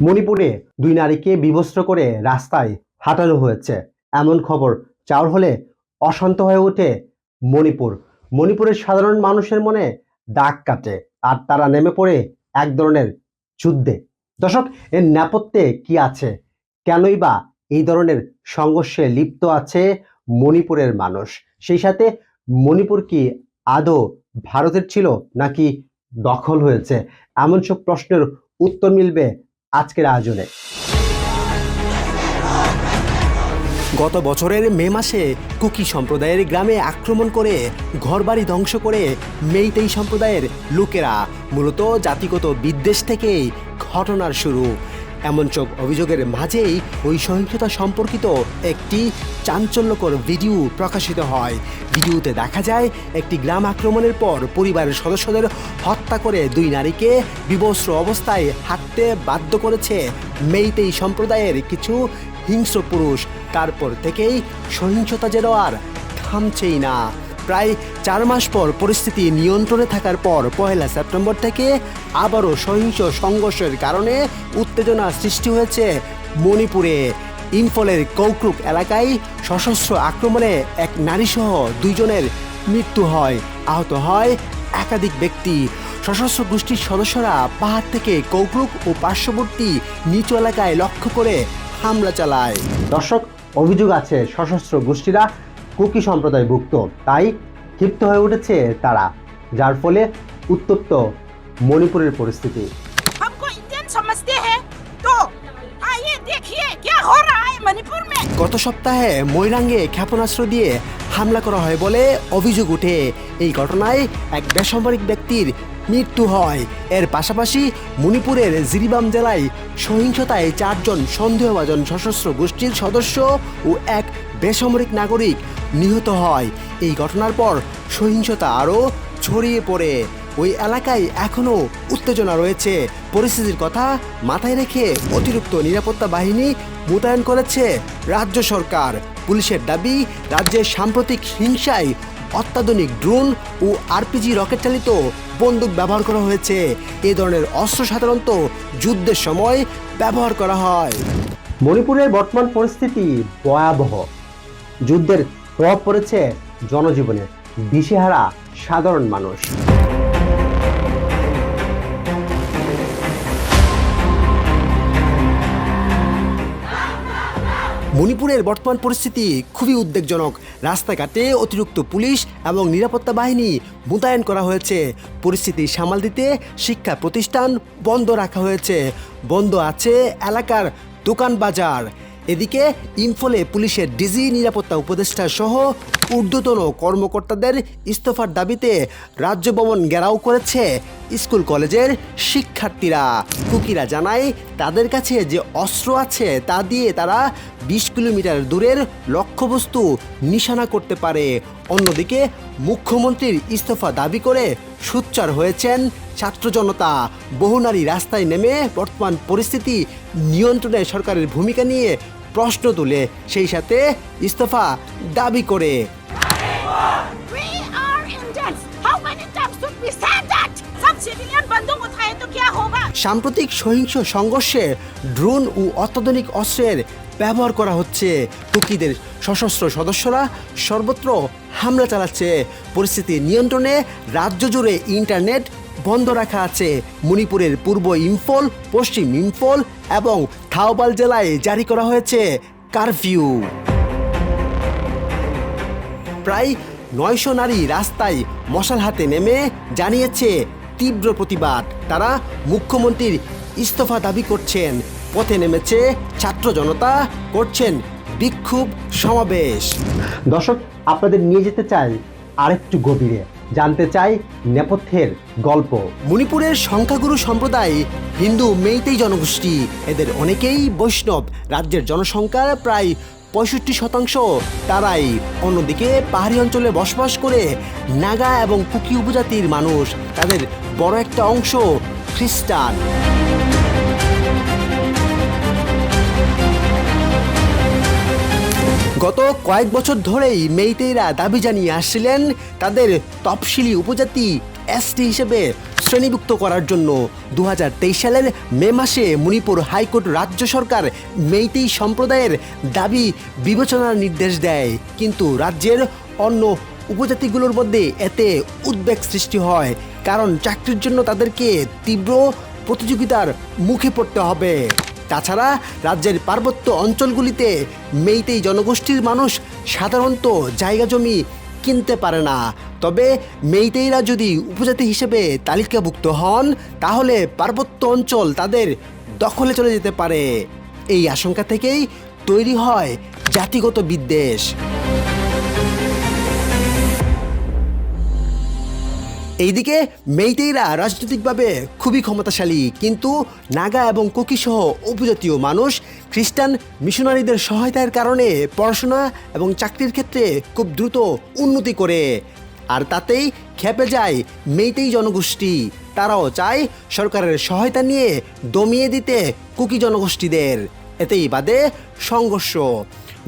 মণিপুরে দুই নারীকে বিবস্ত্র করে রাস্তায় হাঁটানো হয়েছে। এমন খবর চাউর হলে অশান্ত হয়ে ওঠে মণিপুর। মণিপুরের সাধারণ মানুষের মনে দাগ কাটে আর তারা নেমে পড়ে এক ধরনের যুদ্ধে। দর্শক, এর নেপথ্যে কি আছে? কেনই বা এই ধরনের সংঘর্ষে লিপ্ত আছে মণিপুরের মানুষ? সেই সাথে মণিপুর কি আদৌ ভারতের ছিল নাকি দখল হয়েছে? এমন সব প্রশ্নের উত্তর মিলবে আজকের আয়োজনে। গত বছরের মে মাসে কুকি সম্প্রদায়ের গ্রামে আক্রমণ করে ঘরবাড়ি ধ্বংস করে মেইতেই সম্প্রদায়ের লোকেরা, মূলত জাতিগত বিদ্বেষ থেকেই ঘটনার শুরু। এমন সব অভিযোগের মাঝেই ওই সহিংসতা সম্পর্কিত একটি চাঞ্চল্যকর ভিডিও প্রকাশিত হয়। ভিডিওতে দেখা যায়, একটি গ্রাম আক্রমণের পর পরিবারের সদস্যদের হত্যা করে দুই নারীকে বিবস্ত্র অবস্থায় হাঁটতে বাধ্য করেছে মেইতেই সম্প্রদায়ের কিছু হিংস্র পুরুষ। তারপর থেকেই সহিংসতা যেন আর থামছেই না। প্রায় চার মাস পর পরিস্থিতি নিয়ন্ত্রণে থাকার পর পয়লা সেপ্টেম্বর থেকে আবারও সহিংস সংঘর্ষের কারণে উত্তেজনা সৃষ্টি হয়েছে মণিপুরে। ইম্ফলের কৌক্রুক এলাকায় সশস্ত্র আক্রমণে এক নারীসহ দুইজনের মৃত্যু হয়। আহত হয় একাধিক ব্যক্তি। সশস্ত্র গোষ্ঠীর সদস্যরা পাহাড় থেকে কৌক্রুক ও পার্শ্ববর্তী নিচু এলাকায় লক্ষ্য করে হামলা চালায়। দর্শক, অভিযোগ আছে, সশস্ত্র গোষ্ঠীরা কুকি সম্প্রদায়ভুক্ত তাই ক্ষিপ্ত হয়ে উঠেছে তারা যার ফলে উত্তপ্ত মণিপুরের পরিস্থিতি। গত সপ্তাহে মৈরাঙ্গে ক্ষেপণাস্ত্র দিয়ে হামলা করা হয় বলে অভিযোগ ওঠে এই ঘটনায় এক বেসামরিক ব্যক্তির মৃত্যু হয়। এর পাশাপাশি মণিপুরের জিরিবাম জেলায় সহিংসতায় চারজন সন্দেহভাজন সশস্ত্র গোষ্ঠীর সদস্য ও এক বেসামরিক নাগরিক নিহত হয়। এই ঘটনার পর সহিংসতা আরও ছড়িয়ে পড়ে। ওই এলাকায় এখনও উত্তেজনা রয়েছে। পরিস্থিতির কথা মাথায় রেখে অতিরিক্ত নিরাপত্তা বাহিনী মোতায়েন করেছে রাজ্য সরকার। পুলিশের দাবি, রাজ্যের সাম্প্রতিক হিংসায় অত্যাধুনিক ড্রোন ও আরপিজি রকেট চালিত বন্দুক ব্যবহার করা হয়েছে। এ ধরনের অস্ত্র সাধারণত যুদ্ধের সময় ব্যবহার করা হয়। মণিপুরের বর্তমান পরিস্থিতি ভয়াবহ। যুদ্ধের প্রভাব পড়েছে জনজীবনে। দিশেহারা সাধারণ মানুষ। মণিপুরের বর্তমান পরিস্থিতি খুবই উদ্বেগজনক। রাস্তাঘাটে অতিরিক্ত পুলিশ এবং নিরাপত্তা বাহিনী মোতায়েন করা হয়েছে। পরিস্থিতি সামাল দিতে শিক্ষা প্রতিষ্ঠান বন্ধ রাখা হয়েছে। বন্ধ আছে এলাকার দোকান বাজার। এদিকে ইম্ফলে পুলিশের ডিজি নিরাপত্তা উপদেষ্টা সহ ঊর্ধ্বতন কর্মকর্তাদের ইস্তফার দাবিতে রাজ্য ভবন ঘেরাও করেছে স্কুল কলেজের শিক্ষার্থীরা। কুকিরা জানায়, তাদের কাছে যে অস্ত্র আছে তা দিয়ে তারা বিশ কিলোমিটার দূরের লক্ষ্যবস্তু নিশানা করতে পারে। অন্যদিকে মুখ্যমন্ত্রীর ইস্তফা দাবি করে সুচ্চার হয়েছেন ছাত্র জনতা। বহু নারী রাস্তায় নেমে বর্তমান পরিস্থিতি নিয়ন্ত্রণে সরকারের ভূমিকা নিয়ে প্রশ্ন তুলে সেই সাথে ইস্তফা দাবি করে। সাম্প্রতিক সহিংস সংঘর্ষে ড্রোন ও অত্যাধুনিক অস্ত্রের ব্যবহার করা হচ্ছে। তুর্কিদের সশস্ত্র সদস্যরা সর্বত্র হামলা চালাচ্ছে। পরিস্থিতি নিয়ন্ত্রণে রাজ্য জুড়ে ইন্টারনেট বন্ধ রাখা আছে। মণিপুরের পূর্ব ইম্ফল, পশ্চিম ইম্ফল এবং থাওবাল জেলায় জারি করা হয়েছে কারফিউ। প্রায় নয়শো নারী রাস্তায় মশাল হাতে নেমে জানিয়েছে তীব্র প্রতিবাদ। তারা মুখ্যমন্ত্রীর ইস্তফা দাবি করছেন। পথে নেমেছে ছাত্র জনতা, করছেন বিক্ষোভ সমাবেশ। দর্শক, আপনাদের নিয়ে যেতে চাই আরেকটু গভীরে। জানতে চাই নেপথ্যের গল্প। মণিপুরের সংখ্যাগুরু সম্প্রদায় হিন্দু মেইতেই জনগোষ্ঠী। এদের অনেকেই বৈষ্ণব। রাজ্যের জনসংখ্যার প্রায় পঁয়ষট্টি শতাংশ। তারাই অন্যদিকে পাহাড়ি অঞ্চলে বসবাস করে নাগা এবং কুকি উপজাতির মানুষ। তাদের বড় একটা অংশ খ্রিস্টান। গত কয়েক বছর ধরেই মেইতেইরা দাবি জানিয়ে আসছিলেন তাদের তফসিলি উপজাতি এসটি হিসেবে শ্রেণীভুক্ত করার জন্য। দু হাজার তেইশ সালের মে মাসে মণিপুর হাইকোর্ট রাজ্য সরকার মেইতেই সম্প্রদায়ের দাবি বিবেচনার নির্দেশ দেয়। কিন্তু রাজ্যের অন্য উপজাতিগুলোর মধ্যে এতে উদ্বেগ সৃষ্টি হয়, কারণ চাকরির জন্য তাদেরকে তীব্র প্রতিযোগিতার মুখে পড়তে হবে। তাছাড়া রাজ্যের পার্বত্য অঞ্চলগুলিতে মেইতেই জনগোষ্ঠীর মানুষ সাধারণত জায়গা জমি কিনতে পারে না। তবে মেইতেইরা যদি উপজাতি হিসেবে তালিকাভুক্ত হন, তাহলে পার্বত্য অঞ্চল তাদের দখলে চলে যেতে পারে। এই আশঙ্কা থেকেই তৈরি হয় জাতিগত বিদ্বেষ। এইদিকে মেইতেইরা রাজনৈতিকভাবে খুবই ক্ষমতাশালী, কিন্তু নাগা এবং কোকি সহ উপজাতীয় মানুষ খ্রিস্টান মিশনারিদের সহায়তার কারণে পড়াশোনা এবং চাকরির ক্ষেত্রে খুব দ্রুত উন্নতি করে। আর তাতেই খেপে যায় মেইতেই জনগোষ্ঠী। তারাও চায় সরকারের সহায়তা নিয়ে দমিয়ে দিতে কুকি জনগোষ্ঠীদের। এতেই বাদে সংঘর্ষ।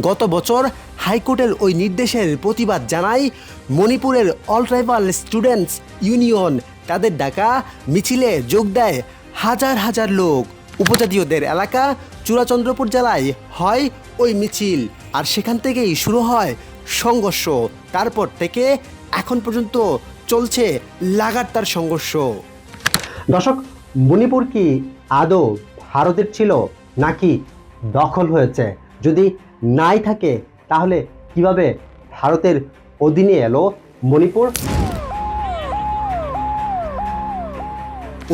গত বছর হাইকোর্টের ওই নির্দেশের প্রতিবাদ জানায় মণিপুরের অল ট্রাইবাল স্টুডেন্টস ইউনিয়ন। তাদের ডাকা মিছিলে যোগ দেয় হাজার হাজার লোক। উপজাতীয়দের এলাকা চূড়াচন্দ্রপুর জেলায় হয় ওই মিছিল। আর সেখান থেকেই শুরু হয় সংঘর্ষ। তারপর থেকে এখন পর্যন্ত চলছে লাগাতার সংঘর্ষ। দর্শক, মণিপুর কি আদৌ ভারতের ছিল নাকি দখল হয়েছে? যদি নাই থাকে, তাহলে কীভাবে ভারতের অধীনে এলো মণিপুর?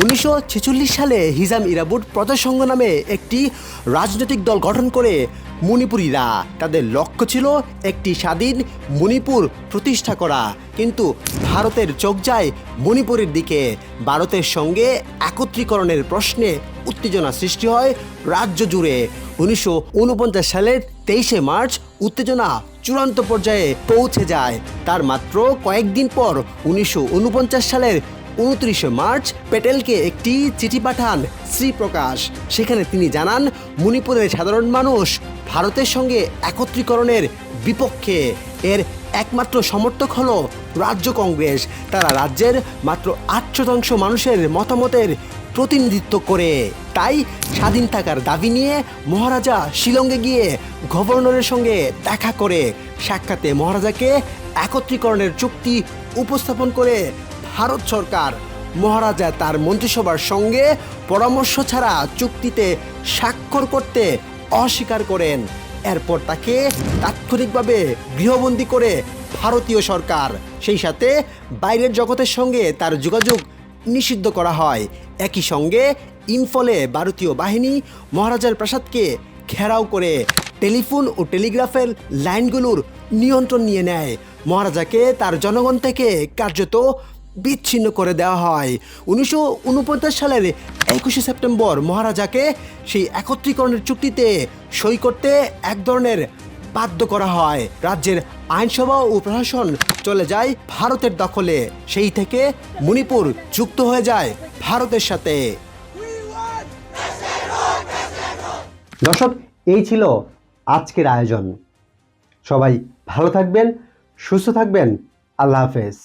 উনিশশো ছেচল্লিশ সালে হিজাম ইরাবুট প্রজাসংঘ নামে একটি রাজনৈতিক দল গঠন করে মণিপুরীরা। তাদের লক্ষ্য ছিল একটি স্বাধীন মণিপুর প্রতিষ্ঠা করা। কিন্তু ভারতের চোখ যায় মণিপুরের দিকে। ভারতের সঙ্গে একত্রীকরণের প্রশ্নে উত্তেজনা সৃষ্টি হয় রাজ্য জুড়ে। উনিশশো উনপঞ্চাশ সালের তেইশে মার্চ উত্তেজনা চূড়ান্ত পর্যায়ে পৌঁছে যায়। তার মাত্র কয়েকদিন পর উনিশশো উনপঞ্চাশ সালের উনত্রিশে মার্চ প্যাটেলকে একটি চিঠি পাঠান শ্রীপ্রকাশ সেখানে তিনি জানান, মণিপুরের সাধারণ মানুষ ভারতের সঙ্গে একত্রীকরণের বিপক্ষে এর একমাত্র সমর্থক হল রাজ্য কংগ্রেস। তারা রাজ্যের মাত্র আট শতাংশ মানুষের মতামতের প্রতিনিধিত্ব করে। তাই স্বাধীন থাকার দাবি নিয়ে মহারাজা শিলংয়ে গিয়ে গভর্নরের সঙ্গে দেখা করে সাক্ষাতে মহারাজাকে একত্রীকরণের চুক্তি উপস্থাপন করে ভারত সরকার মহারাজা তার মন্ত্রিসভার সঙ্গে পরামর্শ ছাড়া চুক্তিতে স্বাক্ষর করতে অস্বীকার করেন। এরপর তাকে তাৎক্ষণিকভাবে গৃহবন্দী করে ভারতীয় সরকার, সেই সাথে বাইরের জগতের সঙ্গে তার যোগাযোগ নিষিদ্ধ করা হয়। একই সঙ্গে ইনফলে ভারতীয় বাহিনী মহারাজার প্রাসাদকে ঘেরাও করে টেলিফোন ও টেলিগ্রাফের লাইনগুলোর নিয়ন্ত্রণ নিয়ে নেয়। মহারাজাকে তার জনগণ থেকে কার্যত বিচ্ছিন্ন করে দেওয়া হয়। উনিশশো উনপঞ্চাশ সালের একুশে সেপ্টেম্বর মহারাজাকে সেই একত্রীকরণের চুক্তিতে সই করতে এক ধরনের বাধ্য করা হয়। রাজ্যের আইনসভা ও প্রশাসন চলে যায় ভারতের দখলে। সেই থেকে মণিপুর যুক্ত হয়ে যায়। ভারতের সাথে। দর্শক এই ছিল আজকের আয়োজন। সবাই ভালো থাকবেন সুস্থ থাকবেন। আল্লাহ হাফেজ।